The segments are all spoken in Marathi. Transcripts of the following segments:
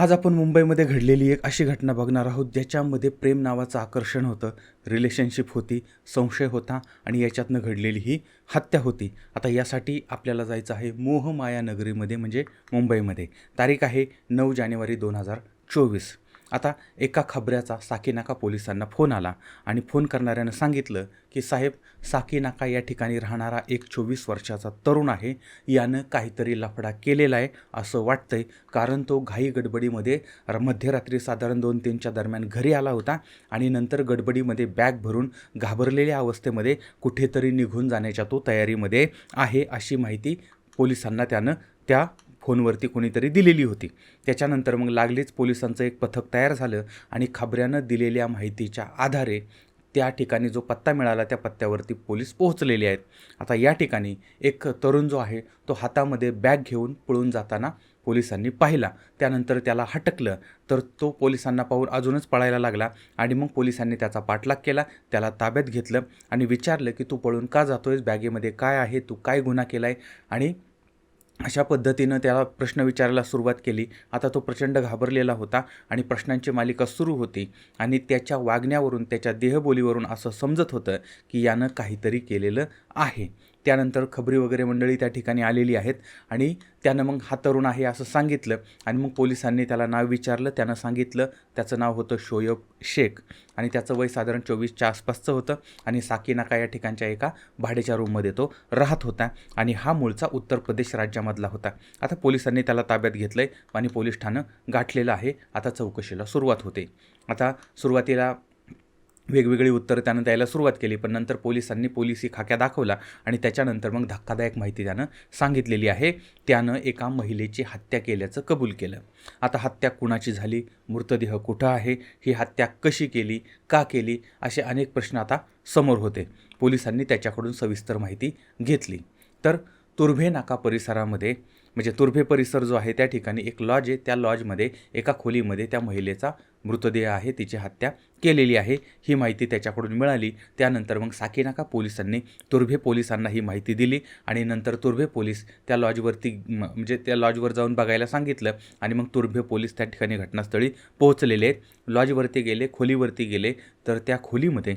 आज आपण मुंबईमध्ये घडलेली एक अशी घटना बघणार आहोत ज्याच्यामध्ये प्रेम नावाचं आकर्षण होतं. रिलेशनशिप होती संशय होता आणि याच्यातनं घडलेली ही हत्या होती. आता यासाठी आपल्याला जायचं आहे मोहमाया नगरीमध्ये म्हणजे मुंबईमध्ये. तारीख आहे नऊ जानेवारी दोन हजार चोवीस. आता एका खबऱ्याचा साकीनाका पोलिसांना फोन आला आणि फोन करणाऱ्यानं सांगितलं की साहेब साकीनाका या ठिकाणी राहणारा एक चोवीस वर्षाचा तरुण आहे. यानं काहीतरी लफडा केलेला आहे असं वाटतंय. कारण तो घाई गडबडीमध्ये र- मध्यरात्री साधारण दोन तीनच्या दरम्यान घरी आला होता आणि नंतर गडबडीमध्ये बॅग भरून घाबरलेल्या अवस्थेमध्ये कुठेतरी निघून जाण्याच्या तो तयारीमध्ये आहे अशी माहिती पोलिसांना त्यानं त्या फोनवरती कोणीतरी दिलेली होती. त्याच्यानंतर मग लागलीच पोलिसांचं एक पथक तयार झालं आणि खबऱ्यानं दिलेल्या माहितीच्या आधारे त्या ठिकाणी जो पत्ता मिळाला त्या पत्त्यावरती पोलीस पोहोचलेले आहेत. आता या ठिकाणी एक तरुण जो आहे तो हातामध्ये बॅग घेऊन पळून जाताना पोलिसांनी पाहिला. त्यानंतर त्याला हटकलं. तर तो पोलिसांना पाहून अजूनच पळायला लागला आणि मग पोलिसांनी त्याचा पाठलाग केला. त्याला ताब्यात घेतलं आणि विचारलं की तू पळून का जातोयस? बॅगेमध्ये काय आहे? तू काय गुन्हा केला आहे आणि अशा पद्धतीनं त्याला प्रश्न विचारायला सुरुवात केली. आता तो प्रचंड घाबरलेला होता आणि प्रश्नांची मालिका सुरू होती आणि त्याच्या वागण्यावरून त्याच्या देहबोलीवरून असं समजत होतं की यानं काहीतरी केलेलं आहे. त्यानंतर खबरी वगैरे मंडळी त्या ठिकाणी आलेली आहेत. आणि त्यानं मग हा तरुण आहे असं सांगितलं. आणि मग पोलिसांनी त्याला नाव विचारलं. त्यानं सांगितलं त्याचं नाव होतं शोयब शेख. आणि त्याचं वय साधारण चोवीसच्या आसपासचं होतं. आणि साकीनाका या ठिकाणच्या एका भाडेच्या रूममध्ये तो राहत होता. आणि हा मूळचा उत्तर प्रदेश राज्यामधला होता. आता पोलिसांनी त्याला ताब्यात घेतलं आहे आणि पोलीस ठाणं गाठलेलं आहे. आता चौकशीला सुरुवात होते. आता सुरुवातीला वेगवेगळी उत्तरं त्यानं द्यायला सुरुवात केली पण नंतर पोलिसांनी पोलिसी खाक्या दाखवला आणि त्याच्यानंतर मग धक्कादायक माहिती त्यानं सांगितलेली आहे. त्यानं एका महिलेची हत्या केल्याचं कबूल केलं. आता हत्या कुणाची झाली? मृतदेह कुठं आहे? ही हत्या कशी केली? का केली? असे अनेक प्रश्न आता समोर होते. पोलिसांनी त्याच्याकडून सविस्तर माहिती घेतली. तर तुर्भे नाका परिसरामध्ये म्हणजे तुर्भे परिसर जो आहे त्या ठिकाणी एक लॉज आहे. त्या लॉजमध्ये एका खोलीमध्ये त्या महिलेचा मृतदेह आहे. तिची हत्या केलेली आहे. ही माहिती त्याच्याकडून मिळाली. त्यानंतर मग साकीनाका पोलिसांनी तुर्भे पोलिसांना ही माहिती दिली आणि नंतर तुर्भे पोलीस त्या लॉजवरती म्हणजे त्या लॉजवर जाऊन बघायला सांगितलं आणि मग तुर्भे पोलीस त्या ठिकाणी घटनास्थळी पोहोचलेले आहेत. लॉजवरती गेले खोलीवरती गेले तर त्या खोलीमध्ये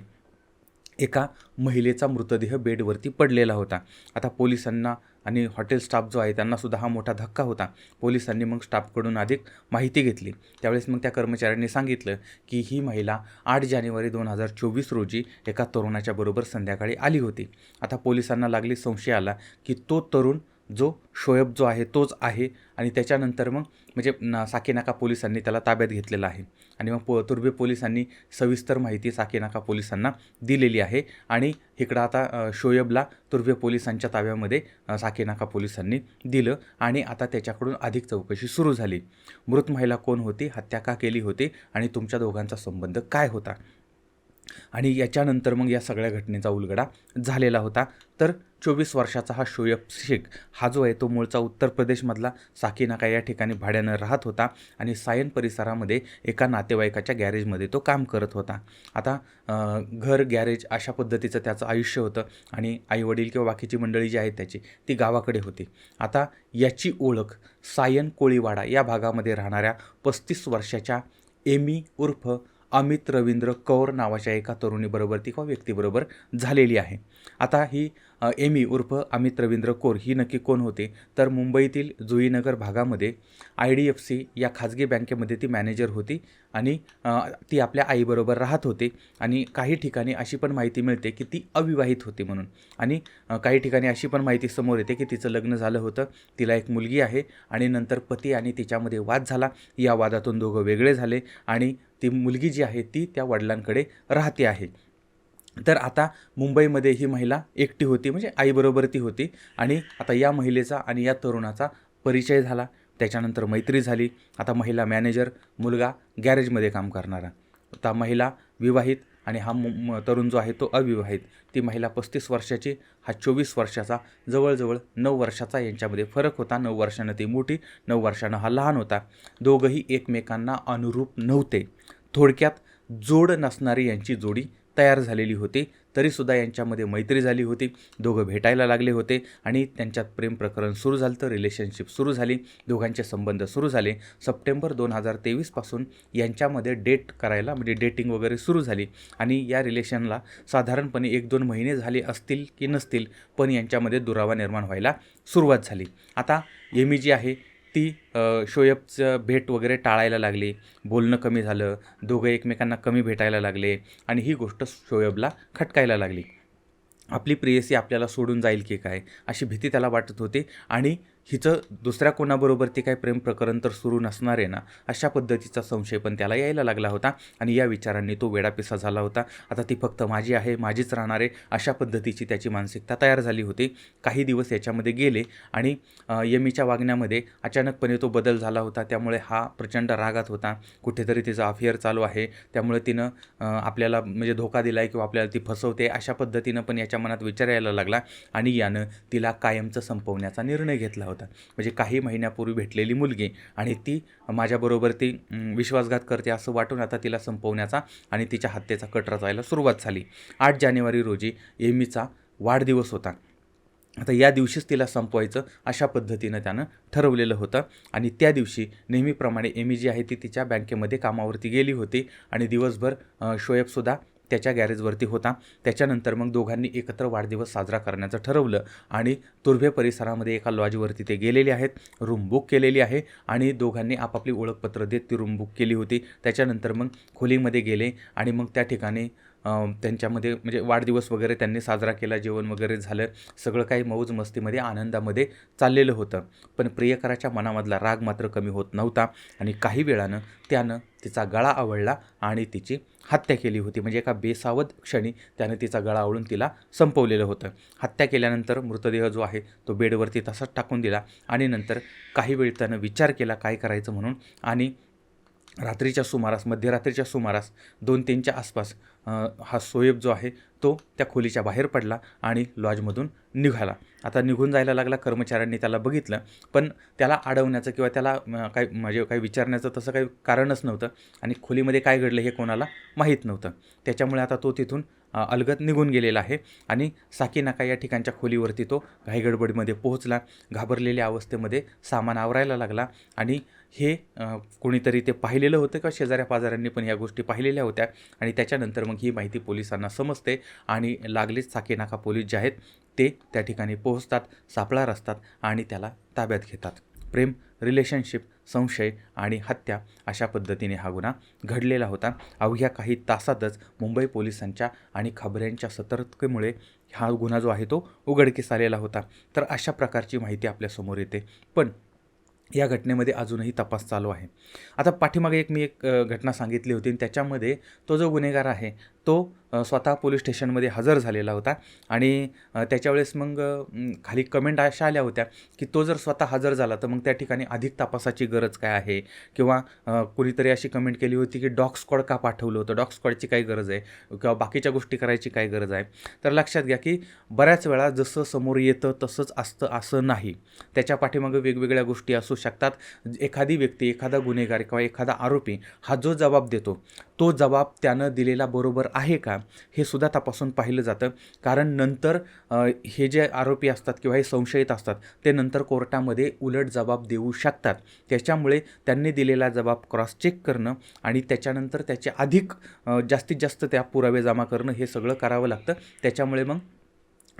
एका महिलेचा मृतदेह बेडवरती पडलेला होता. आता पोलिसांना आणि हॉटेल स्टाफ जो आहे त्यांनासुद्धा हा मोठा धक्का होता. पोलिसांनी मग स्टाफकडून अधिक माहिती घेतली. त्यावेळेस मग त्या कर्मचाऱ्यांनी सांगितलं की ही महिला आठ जानेवारी दोन हजार चोवीस रोजी एका तरुणाच्या बरोबर संध्याकाळी आली होती. आता पोलिसांना लागली संशय आला की तो तरुण जो शोएब जो आहे तोच आहे आणि त्याच्यानंतर मग म्हणजे ना साकीनाका पोलिसांनी त्याला ताब्यात घेतलेला आहे. आणि मग पो तुर्भे पोलिसांनी सविस्तर माहिती साकीनाका पोलिसांना दिलेली आहे. आणि इकडं आता शोएबला तुर्भे पोलिसांच्या ताब्यामध्ये साकेनाका साकीनाका पोलिसांनी दिलं आणि आता त्याच्याकडून अधिक चौकशी सुरू झाली. मृत महिला कोण होती? हत्या का केली होती? आणि तुमच्या दोघांचा संबंध काय होता? आणि याच्यानंतर मग या सगळ्या घटनेचा उलगडा झालेला होता. तर चोवीस वर्षाचा हा शोयब शेख हा जो आहे तो मूळचा उत्तर प्रदेशमधला साकीनाका या ठिकाणी भाड्यानं राहत होता आणि सायन परिसरामध्ये एका नातेवाईकाच्या गॅरेजमध्ये तो काम करत होता. आता घर गॅरेज अशा पद्धतीचं त्याचं आयुष्य होतं आणि आईवडील किंवा बाकीची मंडळी जी आहेत त्याची ती गावाकडे होती. आता याची ओळख सायन कोळीवाडा या भागामध्ये राहणाऱ्या पस्तीस वर्षाच्या एमी उर्फ अमित रवींद्र कौर नावाच्या एका तरुणीबरोबर ती किंवा व्यक्तीबरोबर झालेली आहे. आता ही एमी उर्फ अमित रवींद्र कौर ही नक्की कोण होते? तर मुंबईतील जुईनगर भागामध्ये आय डी एफ सी या खाजगी बँकेमध्ये ती मॅनेजर होती आणि ती आपल्या आईबरोबर राहत होते आणि काही ठिकाणी अशी पण माहिती मिळते की ती अविवाहित होती म्हणून. आणि काही ठिकाणी अशी पण माहिती समोर येते की तिचं लग्न झालं होतं तिला एक मुलगी आहे आणि नंतर पती आणि तिच्यामध्ये वाद झाला. या वादातून दोघं वेगळे झाले आणि ती मुलगी जी आहे ती त्या वडिलांकडे राहते आहे. तर आता मुंबईमध्ये ही महिला एकटी होती म्हणजे आईबरोबर ती होती आणि आता या महिलेचा आणि या तरुणाचा परिचय झाला. त्याच्यानंतर मैत्री झाली. आता महिला मॅनेजर मुलगा गॅरेजमध्ये काम करणारा. आता महिला विवाहित आणि हा मु तरुण जो आहे तो अविवाहित. ती महिला पस्तीस वर्षाची हा चोवीस वर्षाचा जवळजवळ नऊ वर्षाचा यांच्यामध्ये फरक होता. नऊ वर्षानं ती मोठी नऊ वर्षानं हा लहान होता. दोघंही एकमेकांना अनुरूप नव्हते. थोडक्यात जोड नसणारी यांची जोडी तयार झालेली होती. तरीसुद्धा यांच्यामध्ये मैत्री झाली होती. दोघं भेटायला लागले होते आणि त्यांच्यात प्रेम प्रकरण सुरू झालं तर रिलेशनशिप सुरू झाली. दोघांचे संबंध सुरू झाले. सप्टेंबर दोन हजार तेवीसपासून यांच्यामध्ये डेट करायला म्हणजे डेटिंग वगैरे सुरू झाली. आणि या रिलेशनला साधारणपणे एक दोन महिने झाले असतील की नसतील पण यांच्यामध्ये दुरावा निर्माण व्हायला सुरुवात झाली. आता एमी जी आहे ती शोएबचं भेट वगैरे टाळायला लागली बोलणं कमी झालं दोघं एकमेकांना कमी भेटायला लागले आणि ही गोष्ट शोएबला खटकायला लागली. आपली प्रेयसी आपल्याला सोडून जाईल की काय अशी भीती त्याला वाटत होती आणि हिचं दुसऱ्या कोणाबरोबर ते काय प्रेम प्रकरण तर सुरू नसणार आहे ना अशा पद्धतीचा संशय पण त्याला यायला लागला होता आणि या विचारांनी तो वेडापिसा झाला होता. आता ती फक्त माझी आहे माझीच राहणार आहे अशा पद्धतीची त्याची मानसिकता तयार झाली होती. काही दिवस याच्यामध्ये गेले आणि यमीच्या वागण्यामध्ये अचानकपणे तो बदल झाला होता. त्यामुळे हा प्रचंड रागात होता. कुठेतरी तिचा अफेअर चालू आहे. त्यामुळे तिनं आपल्याला म्हणजे धोका दिला आहे किंवा आपल्याला ती फसवते अशा पद्धतीनं पण याच्या मनात विचार यायला लागला आणि यानं तिला कायमचं संपवण्याचा निर्णय घेतला होता. म्हणजे काही महिन्यापूर्वी भेटलेली मुलगी आणि ती माझ्याबरोबर ती विश्वासघात करते असं वाटून आता तिला संपवण्याचा आणि तिच्या हत्येचा कट रचायला सुरुवात झाली. आठ जानेवारी रोजी एमीचा वाढदिवस होता. आता या दिवशीच तिला संपवायचं अशा पद्धतीनं त्यानं ठरवलेलं होतं आणि त्या दिवशी नेहमीप्रमाणे एमी जी आहे ती तिच्या बँकेमध्ये कामावरती गेली होती आणि दिवसभर शोएबसुद्धा त्याच्या गॅरेजवरती होता. त्याच्यानंतर मग दोघांनी एकत्र वाढदिवस साजरा करण्याचं ठरवलं आणि तुर्भे परिसरामध्ये एका लॉजवरती ते गेलेले आहेत. रूम बुक केलेली आहे आणि दोघांनी आपापली ओळखपत्र देत ती रूम बुक केली होती. त्याच्यानंतर मग खोलीमध्ये गेले आणि मग त्या ठिकाणी त्यांच्यामध्ये म्हणजे वाढदिवस वगैरे त्यांनी साजरा केला जेवण वगैरे झालं सगळं काही मौज मस्तीमध्ये आनंदामध्ये चाललेलं होतं. पण प्रियकराच्या मनामधला राग मात्र कमी होत नव्हता आणि काही वेळानं त्यानं तिचा गळा आवडला आणि तिची हत्या केली होती. म्हणजे एका बेसावध क्षणी त्यानं तिचा गळा आवळून तिला संपवलेलं होतं. हत्या केल्यानंतर मृतदेह जो आहे तो बेडवरती तसाच टाकून दिला आणि नंतर काही वेळ त्यानं विचार केला काय करायचं म्हणून आणि रात्रीच्या सुमारास मध्यरात्रीच्या सुमारास दोन तीनच्या आसपास हा सोयब जो आहे तो त्या खोलीच्या बाहेर पडला आणि लॉजमधून निघाला. आता निघून जायला लागला कर्मचाऱ्यांनी त्याला बघितलं पण त्याला अडवण्याचं किंवा त्याला काही काय म्हणजे काही विचारण्याचं तसं काही कारणच नव्हतं आणि खोलीमध्ये काय घडलं हे कोणाला माहीत नव्हतं. त्याच्यामुळे आता तो तिथून अलगत अलगद निघून गेलेला आहे आणि साकीनाका या ठिकाणच्या खोलीवरती तो घाईगडबडीमध्ये पोहोचला घाबरलेल्या अवस्थेमध्ये सामान आवरायला लागला आणि हे कोणीतरी ते पाहिलेलं होतं का? शेजाऱ्या पाजाऱ्यांनी पण ह्या गोष्टी पाहिलेल्या होत्या. आणि त्याच्यानंतर मग ही माहिती पोलिसांना समजते आणि लागलीच साकेनाका पोलीस जे आहेत ते त्या ठिकाणी पोहोचतात सापळा रचतात आणि त्याला ताब्यात घेतात. प्रेम रिलेशनशिप संशय आणि हत्या अशा पद्धतीने हा गुन्हा घडलेला होता. अवघ्या काही तासातच मुंबई पोलिसांच्या आणि खबऱ्यांच्या सतर्कतेमुळे हा गुन्हा जो आहे तो उघडकीस आलेला होता. तर अशा प्रकारची माहिती आपल्यासमोर येते. पण या घटनेमध्ये अजूनही तपास चालू आहे. आता पाठीमागे एक मी एक घटना सांगितली होती आणि त्याच्यामध्ये तो जो गुन्हेगार आहे तो स्वतः पोलीस स्टेशनमध्ये हजर झालेला होता आणि त्याच्यावेळेस मग खाली कमेंट अशा आल्या होत्या की तो जर स्वतः हजर झाला तर मग त्या ठिकाणी अधिक तपासाची गरज काय आहे? किंवा कुणीतरी अशी कमेंट केली होती की डॉग स्क्वॉड का पाठवलं होतं? डॉग स्क्वॉडची काय गरज आहे? किंवा बाकीच्या गोष्टी करायची काय गरज आहे? तर लक्षात घ्या की बऱ्याच वेळा जसं समोर येतं तसंच असतं असं नाही. त्याच्या पाठीमागं वेगवेगळ्या गोष्टी असू शकतात. एखादी व्यक्ती एखादा गुन्हेगार किंवा एखादा आरोपी हा जो जबाब देतो तो जबाब त्यानं दिलेला बरोबर आहे का? हे सुद्धा तपासून पाहिलं जातं. कारण नंतर हे जे आरोपी असतात किंवा हे संशयित असतात ते नंतर कोर्टामध्ये उलट जबाब देऊ शकतात. त्याच्यामुळे त्यांनी दिलेला जबाब क्रॉस चेक करणं आणि त्याच्यानंतर त्याचे अधिक जास्तीत जास्त त्या पुरावे जमा करणं हे सगळं करावं लागतं. त्याच्यामुळे मग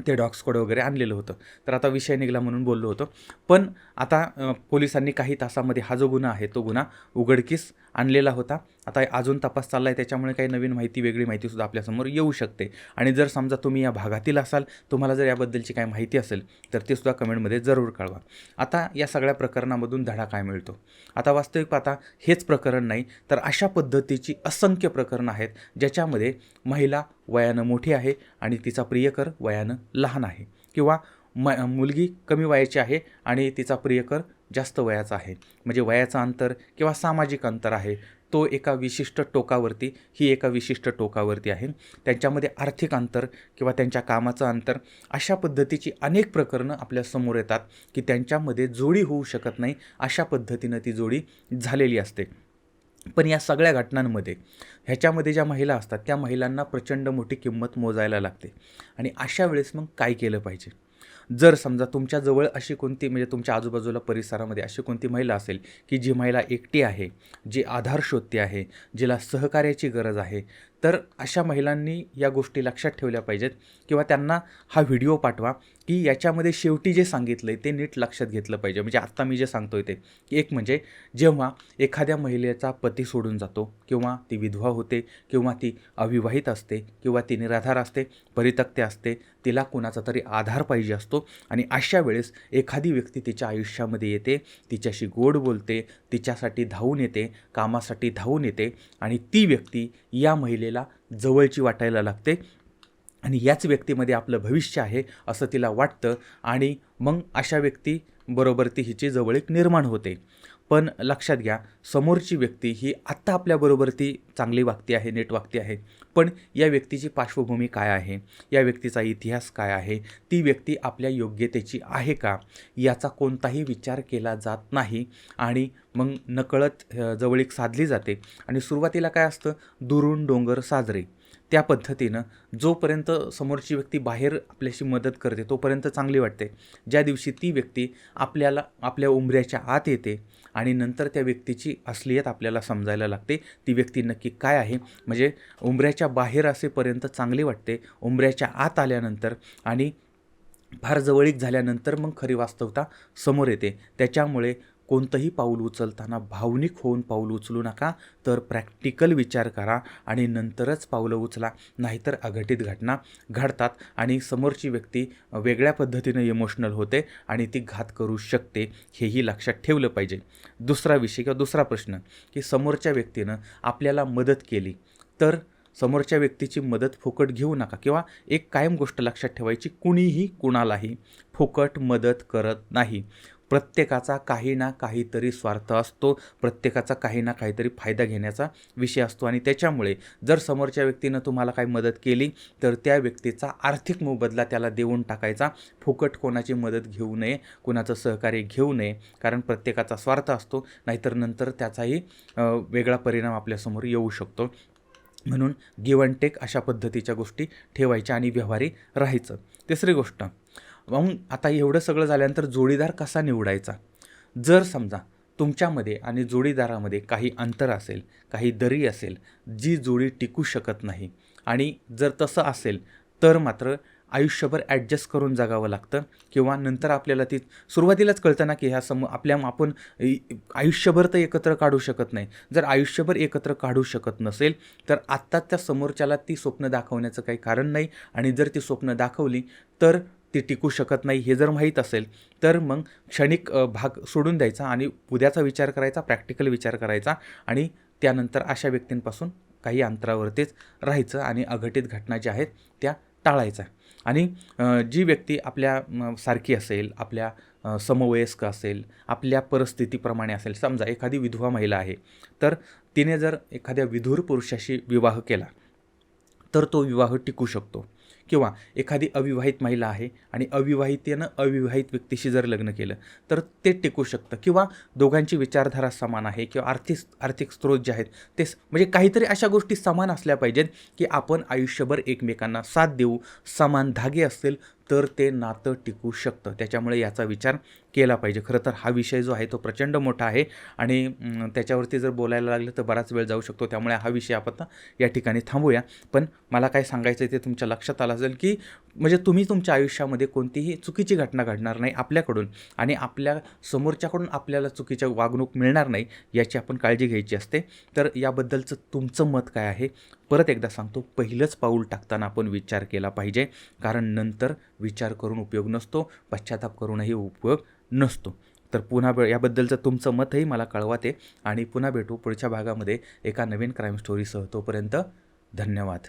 ते डॉग स्क्वॉड वगैरे आणलेलं होतं. तर आता विषय निघाला म्हणून बोललो होतो. पण आता पोलिसांनी काही तासामध्ये हा जो गुन्हा आहे तो गुन्हा उघडकीस आणलेला होता. आता अजून तपास चालला आहे त्याच्यामुळे काही नवीन माहिती वेगळी माहितीसुद्धा आपल्यासमोर येऊ शकते. आणि जर समजा तुम्ही या भागातील असाल तुम्हाला जर याबद्दलची काही माहिती असेल तर ते सुद्धा कमेंटमध्ये जरूर कळवा. आता या सगळ्या प्रकरणामधून धडा काय मिळतो? आता वास्तविक पाहता हेच प्रकरण नाही तर अशा पद्धतीची असंख्य प्रकरणं आहेत ज्याच्यामध्ये महिला वयानं मोठी आहे आणि तिचा प्रियकर वयानं लहान आहे. किंवा म मुलगी कमी वयाची आहे आणि तिचा प्रियकर जास्त वयाचा आहे. म्हणजे वयाचं अंतर किंवा सामाजिक अंतर आहे. तो एका विशिष्ट टोकावरती ही एका विशिष्ट टोकावरती आहे. त्यांच्यामध्ये आर्थिक अंतर किंवा त्यांच्या कामाचं अंतर अशा पद्धतीची अनेक प्रकरणं आपल्यासमोर येतात की त्यांच्यामध्ये जोडी होऊ शकत नाही अशा पद्धतीनं ती जोडी झालेली असते. पण या सगळ्या घटनांमध्ये ह्याच्यामध्ये ज्या महिला असतात त्या महिलांना प्रचंड मोठी किंमत मोजायला लागते. आणि अशा वेळेस मग काय केलं पाहिजे? जर समजा तुमच्याजवळ अशी कोणती म्हणजे तुमच्या आजूबाजूला परिसरामध्ये अशी कोणती महिला असेल की जी महिला एकटी आहे जी आधार शोधते आहे जिला सहकार्याची गरज आहे तर अशा महिलांनी या गोष्टी लक्षात ठेवल्या पाहिजेत किंवा त्यांना हा व्हिडिओ पाठवा की याच्यामध्ये शेवटी जे सांगितलं आहे ते नीट लक्षात घेतलं पाहिजे. म्हणजे आत्ता मी जे सांगतो आहे ते एक म्हणजे जेव्हा एखाद्या महिलेचा पती सोडून जातो किंवा ती विधवा होते किंवा ती अविवाहित असते किंवा ती निराधार असते परितक्ते असते तिला कुणाचा तरी आधार पाहिजे असतो आणि अशा वेळेस एखादी व्यक्ती तिच्या आयुष्यामध्ये येते तिच्याशी गोड बोलते तिच्यासाठी धावून येते कामासाठी धावून येते आणि ती व्यक्ती या महिलेला जवळची वाटायला लागते आणि याच व्यक्तीमध्ये आपलं भविष्य आहे असं तिला वाटतं आणि मग अशा व्यक्तीबरोबर ती हिची जवळीक निर्माण होते. पण लक्षात घ्या समोरची व्यक्ती ही आत्ता आपल्याबरोबर ती चांगली वागती आहे नीट वागती आहे. पण या व्यक्तीची पार्श्वभूमी काय आहे? या व्यक्तीचा इतिहास काय आहे? ती व्यक्ती आपल्या योग्यतेची आहे का? याचा कोणताही विचार केला जात नाही आणि मग नकळत जवळीक साधली जाते. आणि सुरुवातीला काय असतं? दुरून डोंगर साजरे. त्या पद्धतीनं जोपर्यंत समोरची व्यक्ती बाहेर आपल्याशी मदत करते तोपर्यंत चांगली वाटते. ज्या दिवशी ती व्यक्ती आपल्याला आपल्या उंबऱ्याच्या आत येते आणि नंतर त्या व्यक्तीची असलियत आपल्याला समजायला लागते ती व्यक्ती नक्की काय आहे? म्हणजे उंबऱ्याच्या बाहेर असेपर्यंत चांगली वाटते उंबऱ्याच्या आत आल्यानंतर आणि फार जवळीक झाल्यानंतर मग खरी वास्तवता समोर येते. त्याच्यामुळे कोणतंही पाऊल उचलताना भावनिक होऊन पाऊल उचलू नका तर प्रॅक्टिकल विचार करा आणि नंतरच पावलं उचला. नाहीतर अघटित घटना घडतात आणि समोरची व्यक्ती वेगळ्या पद्धतीनं इमोशनल होते आणि ती घात करू शकते हेही लक्षात ठेवलं पाहिजे. दुसरा विषय किंवा दुसरा प्रश्न की समोरच्या व्यक्तीनं आपल्याला मदत केली तर समोरच्या व्यक्तीची मदत फुकट घेऊ नका किंवा एक कायम गोष्ट लक्षात ठेवायची कुणीही कुणालाही फुकट मदत करत नाही. प्रत्येकाचा काही ना काहीतरी स्वार्थ असतो प्रत्येकाचा काही ना काहीतरी फायदा घेण्याचा विषय असतो. आणि त्याच्यामुळे जर समोरच्या व्यक्तीनं तुम्हाला काही मदत केली तर त्या व्यक्तीचा आर्थिक मोबदला त्याला देऊन टाकायचा. फुकट कोणाची मदत घेऊ नये कोणाचं सहकार्य घेऊ नये कारण प्रत्येकाचा स्वार्थ असतो. नाहीतर नंतर त्याचाही वेगळा परिणाम आपल्यासमोर येऊ शकतो. म्हणून गिव अँड टेक अशा पद्धतीच्या गोष्टी ठेवायच्या आणि व्यवहारी राहायचं. तिसरी गोष्ट मग आता एवढं सगळं झाल्यानंतर जोडीदार कसा निवडायचा? जर समजा तुमच्यामध्ये आणि जोडीदारामध्ये काही अंतर असेल काही दरी असेल जी जोडी टिकू शकत नाही आणि जर तसं असेल तर मात्र आयुष्यभर ॲडजस्ट करून जगावं लागतं किंवा नंतर आपल्याला ती सुरुवातीलाच कळतं ना की ह्या सम आपल्या आपण आयुष्यभर तर एकत्र काढू शकत नाही. जर आयुष्यभर एकत्र काढू शकत नसेल तर आत्ताच त्या समोरच्याला ती स्वप्न दाखवण्याचं काही कारण नाही आणि जर ती स्वप्न दाखवली तर ती टिकू शकत नाही हे जर माहीत असेल तर मग क्षणिक भाग सोडून द्यायचा आणि उद्याचा विचार करायचा प्रॅक्टिकल विचार करायचा आणि त्यानंतर अशा व्यक्तींपासून काही अंतरावरतीच राहायचं आणि अघटित घटना ज्या आहेत त्या टाळायच्या. आणि जी व्यक्ती आपल्या म, सारखी असेल आपल्या समवयस्क असेल आपल्या परिस्थितीप्रमाणे असेल समजा एखादी विधवा महिला आहे तर तिने जर एखाद्या विधूर पुरुषाशी विवाह केला तर तो विवाह टिकू शकतो. किंवा एखादी अविवाहित महिला आहे आणि अविवाहितेनं अविवाहित व्यक्तीशी जर लग्न केलं तर ते टिकू शकतं. किंवा दोघांची विचारधारा समान आहे किंवा आर्थिक आर्थिक स्रोत जे आहेत ते म्हणजे काहीतरी अशा गोष्टी समान असल्या पाहिजेत की आपण आयुष्यभर एकमेकांना साथ देऊ समान धागे असतील तर ते नातं टिकू शकतं. त्याच्यामुळे याचा विचार केला पाहिजे. खरं तर हा विषय जो आहे तो प्रचंड मोठा आहे आणि त्याच्यावरती जर बोलायला लागलं तर बराच वेळ जाऊ शकतो. त्यामुळे हा विषय आपण या ठिकाणी थांबूया. पण मला काय सांगायचं आहे ते तुमच्या लक्षात आलं असेल की म्हणजे तुम्ही तुमच्या आयुष्यामध्ये कोणतीही चुकीची घटना घडणार नाही आपल्याकडून आणि आपल्या समोरच्याकडून आपल्याला चुकीच्या वागणूक मिळणार नाही याची आपण काळजी घ्यायची असते. तर याबद्दलचं तुमचं मत काय आहे? परत एकदा सांगतो पहिलंच पाऊल टाकताना आपण विचार केला पाहिजे. कारण नंतर विचार करून उपयोग नसतो पश्चाताप करूनही उपयोग नसतो. तर पुन्हा याबद्दलचं तुमचं मतही मला कळवा ते आणि पुन्हा भेटू पुढच्या भागामध्ये एका नवीन क्राईम स्टोरीसह तोपर्यंत धन्यवाद.